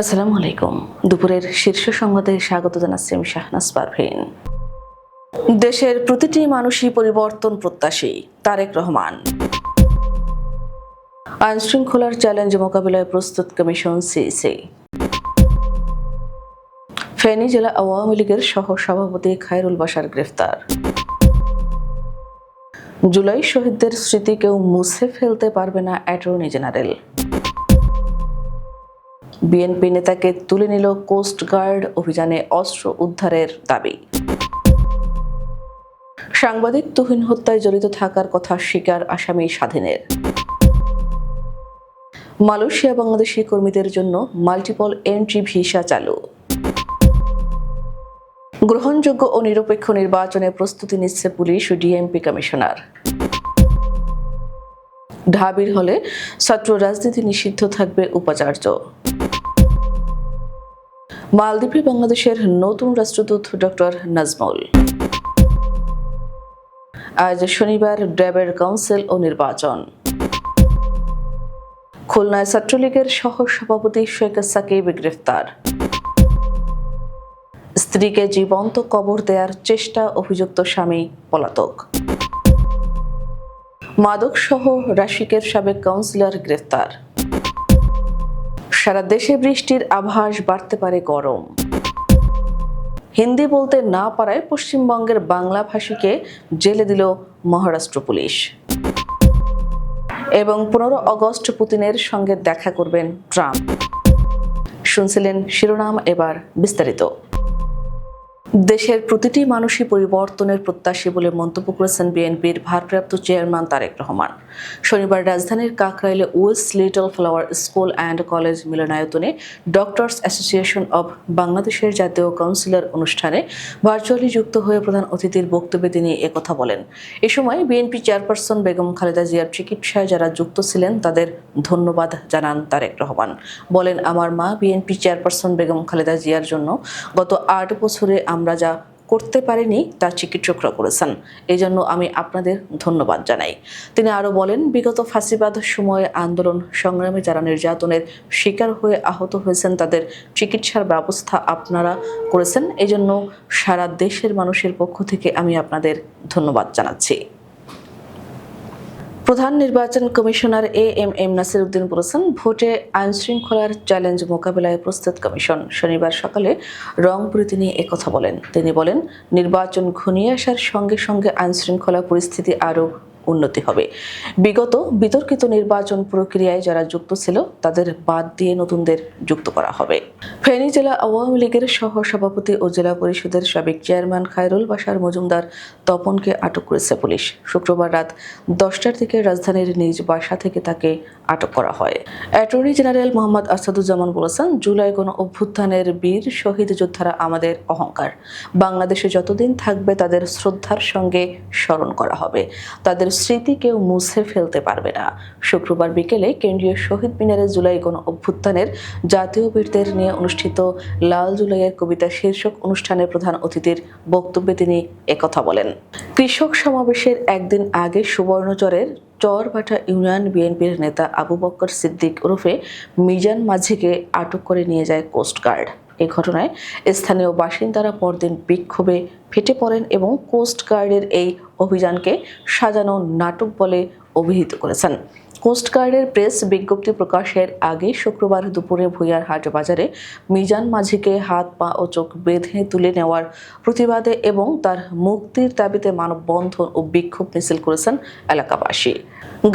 আসসালামু আলাইকুম। দুপুরের শীর্ষ সংবাদে স্বাগত জানাচ্ছি আমি শাহনাজ পারভিন। দেশের প্রতিটি মানুষই পরিবর্তন প্রত্যাশী, তারেক রহমান। আইন শৃঙ্খলার চ্যালেঞ্জ মোকাবিলায় প্রস্তুত কমিশন সিসি ফেনী জেলা আওয়ামী লীগের সহ সভাপতি খায়রুল বাসার গ্রেফতার। জুলাই শহীদদের স্মৃতি কেউ মুছে ফেলতে পারবে না অ্যাটর্নি জেনারেল। বিএনপি নেতাকে তুলে নিল কোস্ট গার্ড অভিযানে অস্ত্র উদ্ধারের দাবি। সাংবাদিক তুহিন হত্যায় জড়িত থাকার কথা স্বীকার আসামি স্বাধীনের। মালয়েশিয়া বাংলাদেশি কর্মীদের জন্য মাল্টিপল এন্ট্রি ভিসা চালু। গ্রহণযোগ্য ও নিরপেক্ষ নির্বাচনে প্রস্তুতি নিচ্ছে পুলিশ ও ডিএমপি কমিশনার। ঢাবির হলে ছাত্র রাজনীতি নিষিদ্ধ থাকবে উপাচার্য। মালদ্বীপে বাংলাদেশের নতুন রাষ্ট্রদূত ডক্টর নাজমুল। আজ শনিবার ড্যাবের কাউন্সিল ও নির্বাচন। খুলনায় ছাত্রলীগের সহ সভাপতি শেখ সাকিব গ্রেফতার। স্ত্রীকে জীবন্ত কবর দেওয়ার চেষ্টা অভিযুক্ত স্বামী পলাতক। মাদক সহ রাশিকের সাবেক কাউন্সিলর গ্রেফতার। সারা দেশে বৃষ্টির আভাস বাড়তে পারে গরম। হিন্দি বলতে না পারায় পশ্চিমবঙ্গের বাংলা ভাষীকে জেলে দিল মহারাষ্ট্র পুলিশ। এবং পনেরো অগস্ট পুতিনের সঙ্গে দেখা করবেন ট্রাম্প। শুনছিলেন শিরোনাম এবার বিস্তারিত। দেশের প্রতিটি মানুষই পরিবর্তনের প্রত্যাশী বলে মন্তব্য করেছেন বিএনপির ভারপ্রাপ্ত চেয়ারম্যান তারেক রহমান। শনিবার রাজধানীর কাকরাইলে west little flower school and college মিলনায়তনে ডক্টরস অ্যাসোসিয়েশন অব বাংলাদেশের জাতীয় কাউন্সিলর অনুষ্ঠানে ভার্চুয়ালি যুক্ত হয়ে প্রধান অতিথির বক্তব্যে তিনি একথা বলেন। এ সময় বিএনপি চেয়ারপারসন বেগম খালেদা জিয়ার চিকিৎসায় যারা যুক্ত ছিলেন, তাদের ধন্যবাদ জানান তারেক রহমান। বলেন, আমার মা বিএনপি চেয়ারপারসন বেগম খালেদা জিয়ার জন্য গত আট বছরে আমরা যা করতে পারেনি, তা চিকিৎসকরা করেছেন। এই জন্য আমি আপনাদের ধন্যবাদ জানাই। তিনি আরও বলেন, বিগত ফাঁসিবাদ সময়ে আন্দোলন সংগ্রামে যারা নির্যাতনের শিকার হয়ে আহত হয়েছেন, তাদের চিকিৎসার ব্যবস্থা আপনারা করেছেন। এজন্য জন্য সারা দেশের মানুষের পক্ষ থেকে আমি আপনাদের ধন্যবাদ জানাচ্ছি। প্রধান নির্বাচন commissioner A M M Nasir Uddin বলেছেন, ভোটে আইন শৃঙ্খলার চ্যালেঞ্জ মোকাবিলায় প্রস্তুত কমিশন। শনিবার সকালে রংপুরে তিনি একথা বলেন। তিনি বলেন, নির্বাচন ঘনিয়ে আসার সঙ্গে সঙ্গে আইন শৃঙ্খলা পরিস্থিতি আরও উন্নতি হবে। বিগত বিতর্কিত নির্বাচন প্রক্রিয়ায় যারা যুক্ত ছিল, তাদের বাদ দিয়ে নতুনদের যুক্ত করা হবে। ফেনী জেলা আওয়ামী লীগের সহ সভাপতি ও জেলা পরিষদের সাবেক চেয়ারম্যান খায়রুল বাসার মজুমদার তপনকে আটক করেছে পুলিশ। শুক্রবার রাত দশটার দিকে রাজধানীর নিজ বাসা থেকে তাকে আটক করা হয়। অ্যাটর্নি জেনারেল মোহাম্মদ আসাদুজ্জামান বলেছেন, জুলাই গণ অভ্যুত্থানের বীর শহীদ যোদ্ধারা আমাদের অহংকার। বাংলাদেশে যতদিন থাকবে তাদের শ্রদ্ধার সঙ্গে স্মরণ করা হবে। তাদের স্মৃতি কেউ মুছে ফেলতে পারবে না। শুক্রবার বিকেলে কেন্দ্রীয় শহীদ মিনারে জুলাই গণ অভ্যুত্থানের জাতীয় বীরদের নিয়ে অনুষ্ঠিত লাল জুলাইয়ের কবিতা শীর্ষক অনুষ্ঠানের প্রধান অতিথির বক্তব্যে তিনি একথা বলেন। কৃষক সমাবেশের একদিন আগে সুবর্ণচরের চরবাটা ইউনিয়ন বিএনপির নেতা আবু বক্কর সিদ্দিক ওরফে মিজান মাঝিকে আটক করে নিয়ে যায় কোস্টগার্ড এই ঘটনায় স্থানীয় বাসিন্দারা পরদিন বিক্ষোভে ফেটে পড়েন এবং কোস্টগার্ডের এই অভিযানকে সাজানো নাটক বলে অভিহিত করেছেন। কোস্টগার্ডের প্রেস বিজ্ঞপ্তি প্রকাশের আগে শুক্রবার দুপুরে ভুইয়ার হাট বাজারে মিজান মাঝিকে হাত, পা ও চোখ বেঁধে তুলে নেওয়ার প্রতিবাদে এবং তার মুক্তির দাবিতে মানববন্ধন ও বিক্ষোভ মিছিল করেছেন এলাকাবাসী।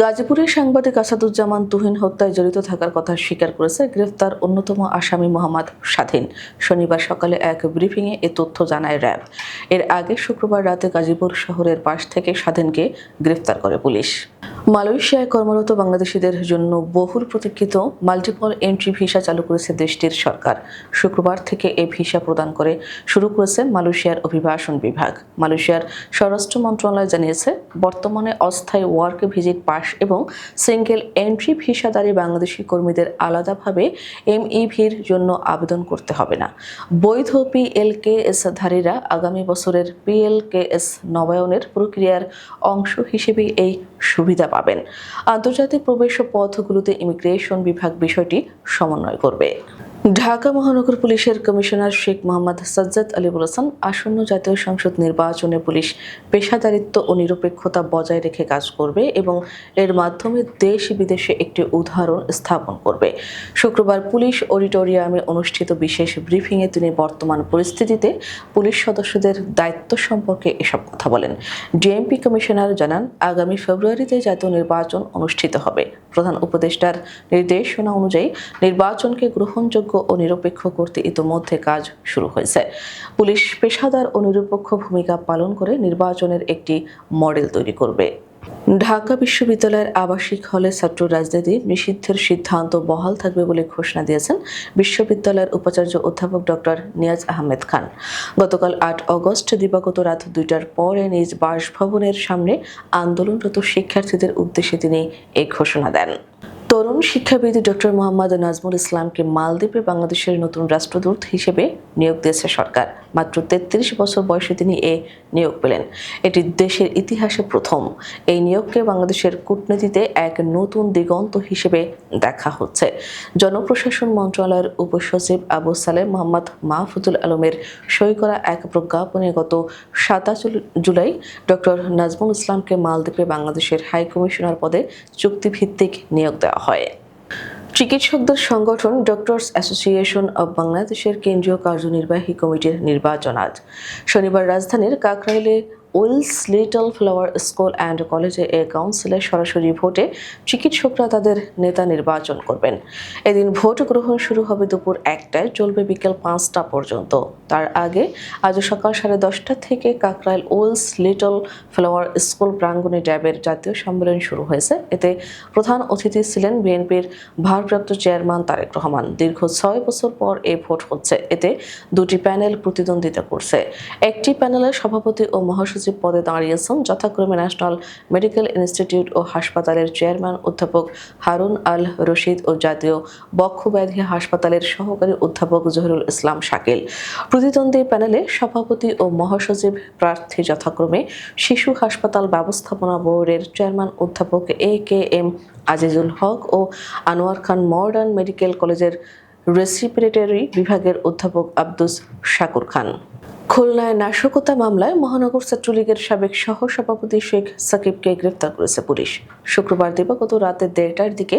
গাজীপুরের সাংবাদিক আসাদুজ্জামান তুহিন হত্যায় জড়িত থাকার কথা স্বীকার করেছে গ্রেফতার অন্যতম আসামি মোহাম্মদ স্বাধীন। শনিবার সকালে এক ব্রিফিংয়ে এ তথ্য জানায় র্যাব। এর আগে শুক্রবার রাতে গাজীপুর শহরের পাশ থেকে স্বাধীনকে গ্রেফতার করে পুলিশ। মালয়েশিয়ায় কর্মরত বাংলাদেশিদের জন্য বহুল প্রতীক্ষিত মাল্টিপল এন্ট্রি ভিসা চালু করেছে দেশটির সরকার। শুক্রবার থেকে এই ভিসা প্রদান করে শুরু করেছে মালয়েশিয়ার অভিবাসন বিভাগ। মালয়েশিয়ার স্বরাষ্ট্র মন্ত্রণালয় জানিয়েছে, বর্তমানে অস্থায়ী ওয়ার্ক ভিজিট পাস এবং সিঙ্গেল এন্ট্রি ভিসাদারী বাংলাদেশি কর্মীদের আলাদাভাবে এমইভির জন্য আবেদন করতে হবে না। বৈধ পিএলকেএস ধারীরা আগামী বছরের পিএলকেএস নবায়নের প্রক্রিয়ার অংশ হিসেবে এই সুবিধা পাবেন। আন্তর্জাতিক প্রবেশ পথগুলোতে ইমিগ্রেশন বিভাগ বিষয়টি সমন্বয় করবে। ঢাকা মহানগর পুলিশের কমিশনার শেখ মোহাম্মদ সাজ্জাদ আলী বলেছেন, আসন্ন জাতীয় সংসদ নির্বাচনে পুলিশ পেশাদারিত্ব ও নিরপেক্ষতা বজায় রেখে কাজ করবে এবং এর মাধ্যমে দেশ বিদেশে একটি উদাহরণ স্থাপন করবে। শুক্রবার পুলিশ অডিটোরিয়ামে অনুষ্ঠিত বিশেষ ব্রিফিংয়ে তিনি বর্তমান পরিস্থিতিতে পুলিশ সদস্যদের দায়িত্ব সম্পর্কে এসব কথা বলেন। ডিএমপি কমিশনার জানান, আগামী ফেব্রুয়ারিতে জাতীয় নির্বাচন অনুষ্ঠিত হবে। প্রধান উপদেষ্টার নির্দেশনা অনুযায়ী নির্বাচনকে গ্রহণযোগ্য ও নিরপেক্ষ করতে ইতোমধ্যে কাজ শুরু হয়েছে। পুলিশ পেশাদার ও নিরপেক্ষ ভূমিকা পালন করে নির্বাচনের একটি মডেল তৈরি করবে। ঢাকা বিশ্ববিদ্যালয়ের আবাসিক হলে ছাত্র রাজনীতি নিষিদ্ধের সিদ্ধান্ত বহাল থাকবে বলে ঘোষণা দিয়েছেন বিশ্ববিদ্যালয়ের উপাচার্য অধ্যাপক ডক্টর নিয়াজ আহমেদ খান। গতকাল আট অগস্ট দিবাগত রাত দুইটার পরে নিজ বাসভবনের সামনে আন্দোলনরত শিক্ষার্থীদের উদ্দেশ্যে তিনি এই ঘোষণা দেন। তরুণ শিক্ষাবিদ ডক্টর মোহাম্মদ নাজমুল ইসলামকে মালদ্বীপে বাংলাদেশের নতুন রাষ্ট্রদূত হিসেবে নিয়োগ দিয়েছে সরকার। মাত্র তেত্রিশ বছর বয়সে তিনি এ নিয়োগ পেলেন। এটি দেশের ইতিহাসে প্রথম। এই নিয়োগকে বাংলাদেশের কূটনীতিতে এক নতুন দিগন্ত হিসেবে দেখা হচ্ছে। জনপ্রশাসন মন্ত্রণালয়ের উপসচিব আবু সালেম মোহাম্মদ মাহফুজুল আলমের সই করা এক প্রজ্ঞাপনে গত সাতাশ জুলাই ডক্টর নাজমুল ইসলামকে মালদ্বীপে বাংলাদেশের হাই কমিশনার পদে চুক্তিভিত্তিক নিয়োগ দেওয়া হয় চিকিৎসকদের সংগঠন ডক্টরস অ্যাসোসিয়েশন অব বাংলাদেশের কেন্দ্রীয় কার্যনির্বাহী কমিটির নির্বাচন আজ। শনিবার রাজধানীর কাকরাইলে Willes little flower school and কলেজে এ কাউন্সিলের সরাসরি ভোটে চিকিৎসকরা তাদের নেতা নির্বাচন করবেন। এদিন ভোট গ্রহণ শুরু হবে দুপুর একটায়, চলবে বিকেল পাঁচটা পর্যন্ত। তার আগে আজ সকাল সাড়ে দশটা থেকে Kakrail Willes little flower school প্রাঙ্গণে ড্যাবের জাতীয় সম্মেলন শুরু হয়েছে। এতে প্রধান অতিথি ছিলেন বিএনপির ভারপ্রাপ্ত চেয়ারম্যান তারেক রহমান। দীর্ঘ ছয় বছর পর এই ভোট হচ্ছে। এতে দুটি প্যানেল প্রতিদ্বন্দ্বিতা করছে। একটি প্যানেলের সভাপতি ও মহাসচিব পদে দাঁড়িয়েছেন যথাক্রমে ন্যাশনাল মেডিকেল ইনস্টিটিউট ও হাসপাতালের চেয়ারম্যান অধ্যাপক হারুন আল রশিদ ও জাতীয় বক্ষব্যাধি হাসপাতালের সহকারী অধ্যাপক জহিরুল ইসলাম শাকিল। প্রতিদ্বন্দ্বী প্যানেলে সভাপতি ও মহাসচিব প্রার্থী যথাক্রমে শিশু হাসপাতাল ব্যবস্থাপনা বোর্ডের চেয়ারম্যান অধ্যাপক A K M Azizul Haque O Anwar Khan modern medical কলেজের রেসিপিরেটরি বিভাগের অধ্যাপক আব্দুস শাকুর খান। খুলনায় নাশকতা মামলায় মহানগর ছাত্রলীগের সাবেক সহ সভাপতি শেখ সাকিবকে গ্রেফতার করেছে পুলিশ। শুক্রবার দিবাগত রাতে দেড়টার দিকে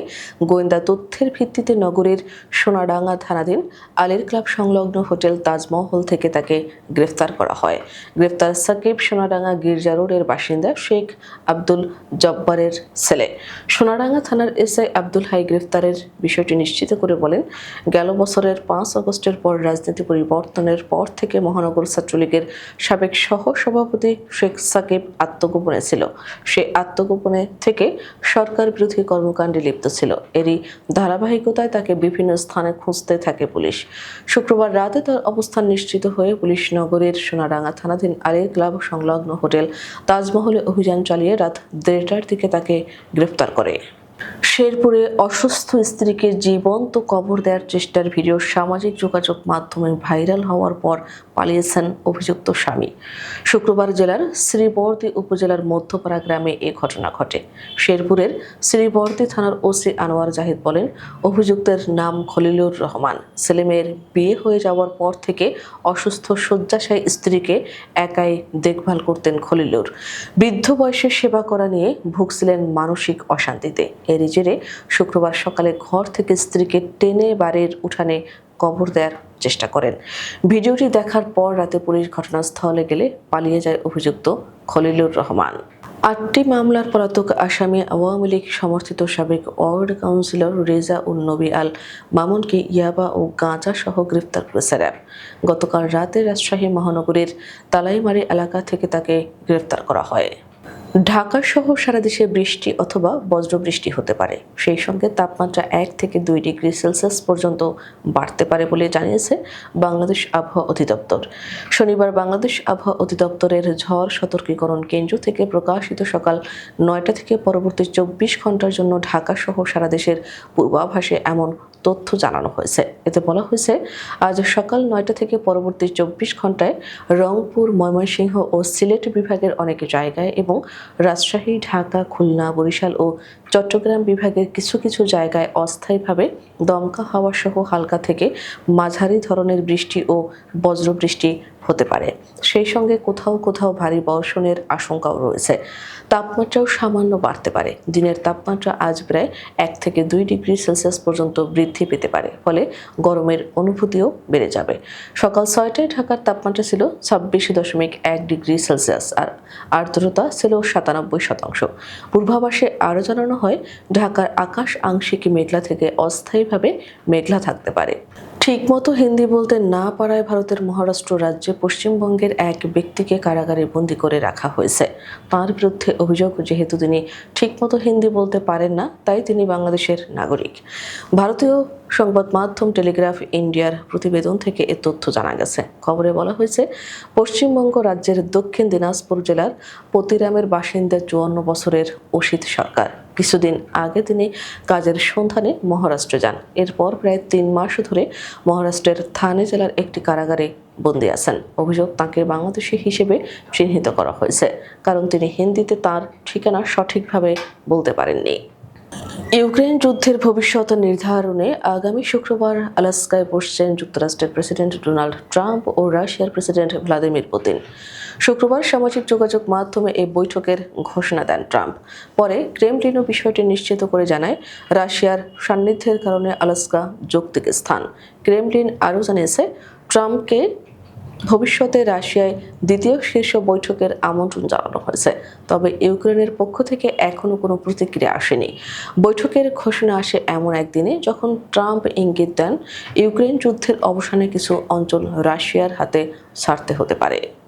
গোয়েন্দা তথ্যের ভিত্তিতে নগরের সোনাডাঙ্গা থানাধীন আলীর ক্লাব সংলগ্ন হোটেল তাজমহল থেকে তাকে গ্রেফতার করা হয়। গ্রেফতার সাকিব সোনাডাঙ্গা গির্জা রোডের বাসিন্দা শেখ আব্দুল জব্বারের ছেলে। সোনাডাঙ্গা থানার এসআই আব্দুল হাই গ্রেফতারের বিষয়টি নিশ্চিত করে বলেন গেল বছরের পাঁচ আগস্টের পর রাজনীতি পরিবর্তনের পর থেকে মহানগর ছাত্রলীগের সাবেক সহ সভাপতি শেখ সাকিব আত্মগোপনে ছিল। সে আত্মগোপনে থেকে সরকার বিরোধী কর্মকাণ্ডে লিপ্ত ছিল। এরই ধারাবাহিকতায় তাকে বিভিন্ন স্থানে খুঁজতে থাকে পুলিশ। শুক্রবার রাতে তার অবস্থান নিশ্চিত হয়ে পুলিশ নগরের সোনারাঙ্গা থানাধীন আলীর ক্লাব সংলগ্ন হোটেল তাজমহলে অভিযান চালিয়ে রাত দেড়টার দিকে তাকে গ্রেফতার করে। শেরপুরে অসুস্থ স্ত্রীকে জীবন্ত কবর দেওয়ার চেষ্টার ভিডিও সামাজিক যোগাযোগ মাধ্যমে ভাইরাল হওয়ার পর পালিয়েছেন অভিযুক্ত স্বামী। শুক্রবার জেলার শ্রীবর্দী উপজেলার মধ্যপাড়া গ্রামে এ ঘটনা ঘটে। শেরপুরের শ্রীবর্দী থানার ওসি আনোয়ার জাহিদ বলেন, অভিযুক্তের নাম খলিলুর রহমান। ছেলেমেয়ের বিয়ে হয়ে যাওয়ার পর থেকে অসুস্থ শয্যাশায়ী স্ত্রীকে একাই দেখভাল করতেন খলিলুর। বৃদ্ধ বয়সে সেবা করা নিয়ে ভুগছিলেন মানসিক অশান্তিতে। এরই জেরে শুক্রবার সকালে ঘর থেকে স্ত্রীকে টেনে বাড়ির উঠানে কবর দেওয়ার চেষ্টা করেন। ভিডিওটি দেখার পর রাতে পুলিশ ঘটনাস্থলে গেলে পালিয়ে যায় অভিযুক্ত খলিলুর রহমান। আটটি মামলার পলাতক আসামি আওয়ামী লীগ সমর্থিত সাবেক ওয়ার্ড কাউন্সিলর রেজা উল নবী আল মামুনকে ইয়াবা ও গাঁজা সহ গ্রেফতার করেছে র্যাব। গতকাল রাতে রাজশাহী মহানগরীর তালাইমারি এলাকা থেকে তাকে গ্রেফতার করা হয়। ঢাকা সহ সারা দেশে বৃষ্টি অথবা বজ্রবৃষ্টি হতে পারে। সেই সঙ্গে তাপমাত্রা এক থেকে দুই ডিগ্রি সেলসিয়াস পর্যন্ত বাড়তে পারে বলে জানিয়েছে বাংলাদেশ আবহাওয়া অধিদপ্তর। শনিবার বাংলাদেশ আবহাওয়া অধিদপ্তরের ঝড় সতর্কীকরণ কেন্দ্র থেকে প্রকাশিত সকাল নয়টা থেকে পরবর্তী চব্বিশ ঘণ্টার জন্য ঢাকা সহ সারা দেশের পূর্বাভাসে এমন তথ্য জানানো হয়েছে। এতে বলা হয়েছে, আজ সকাল নয়টা থেকে পরবর্তী চব্বিশ ঘন্টায় রংপুর, ময়মনসিংহ ও সিলেট বিভাগের অনেক জায়গায় এবং রাজশাহী, ঢাকা, খুলনা, বরিশাল ও চট্টগ্রাম বিভাগের কিছু কিছু জায়গায় অস্থায়ীভাবে দমকা হাওয়া সহ হালকা থেকে মাঝারি ধরনের বৃষ্টি ও বজ্রবৃষ্টি হতে পারে। সেই সঙ্গে কোথাও কোথাও ভারী বর্ষণের আশঙ্কাও রয়েছে। তাপমাত্রাও সামান্য বাড়তে পারে। দিনের তাপমাত্রা আজ প্রায় এক থেকে দুই ডিগ্রি সেলসিয়াস পর্যন্ত বৃদ্ধি পেতে পারে, ফলে গরমের অনুভূতিও বেড়ে যাবে। সকাল ছয়টায় ঢাকার তাপমাত্রা ছিল ছাব্বিশ দশমিক এক ডিগ্রি সেলসিয়াস আর আর্দ্রতা ছিল সাতানব্বই শতাংশ। পূর্বাভাসে আরও জানানো হয়, ঢাকার আকাশ আংশিক মেঘলা থেকে অস্থায়ীভাবে মেঘলা থাকতে পারে। ঠিকমতো হিন্দি বলতে না পারায় ভারতের মহারাষ্ট্র রাজ্যে পশ্চিমবঙ্গের এক ব্যক্তিকে কারাগারে বন্দি করে রাখা হয়েছে। তার বিরুদ্ধে অভিযোগ যেহেতু তিনি ঠিকমতো হিন্দি বলতে পারেন না, তাই তিনি বাংলাদেশের নাগরিক। ভারতীয় সংবাদ মাধ্যম টেলিগ্রাফ ইন্ডিয়ার প্রতিবেদন থেকে এ তথ্য জানা গেছে। খবরে বলা হয়েছে, পশ্চিমবঙ্গ রাজ্যের দক্ষিণ দিনাজপুর জেলার পতিরামের বাসিন্দা চুয়ান্ন বছরের অসিত সরকার। কিছুদিন আগে তিনি কাজের সন্ধানে মহারাষ্ট্রে যান। এরপর প্রায় তিন মাস ধরে মহারাষ্ট্রের থানে জেলার একটি কারাগারে বন্দী আছেন। অভিযোগ তাকে বাংলাদেশি হিসেবে চিহ্নিত করা হয়েছে। কারণ তিনি হিন্দিতে তার ঠিকানা সঠিকভাবে বলতে পারেননি। ইউক্রেন যুদ্ধের ভবিষ্যৎ নির্ধারণে আগামী শুক্রবার আলাস্কায় বসছেন যুক্তরাষ্ট্রের প্রেসিডেন্ট ডোনাল্ড ট্রাম্প ও রাশিয়ার প্রেসিডেন্ট ভ্লাদিমির পুতিন। শুক্রবার সামাজিক যোগাযোগ মাধ্যমে এই বৈঠকের ঘোষণা দেন ট্রাম্প। পরে ক্রেমলিনও বিষয়টি নিশ্চিত করে জানায়, রাশিয়ার সান্নিধ্যের কারণে আলাস্কা যৌক্তিক স্থান। ক্রেমলিন আরও জানিয়েছে, ট্রাম্পকে ভবিষ্যতে রাশিয়ায় দ্বিতীয় শীর্ষ বৈঠকের আমন্ত্রণ জানানো হয়েছে, তবে ইউক্রেনের পক্ষ থেকে এখনও কোনো প্রতিক্রিয়া আসেনি। বৈঠকের ঘোষণা আসে এমন একদিনে যখন ট্রাম্প ইঙ্গিত দেন, ইউক্রেন যুদ্ধের অবসানে কিছু অঞ্চল রাশিয়ার হাতে ছাড়তে হতে পারে।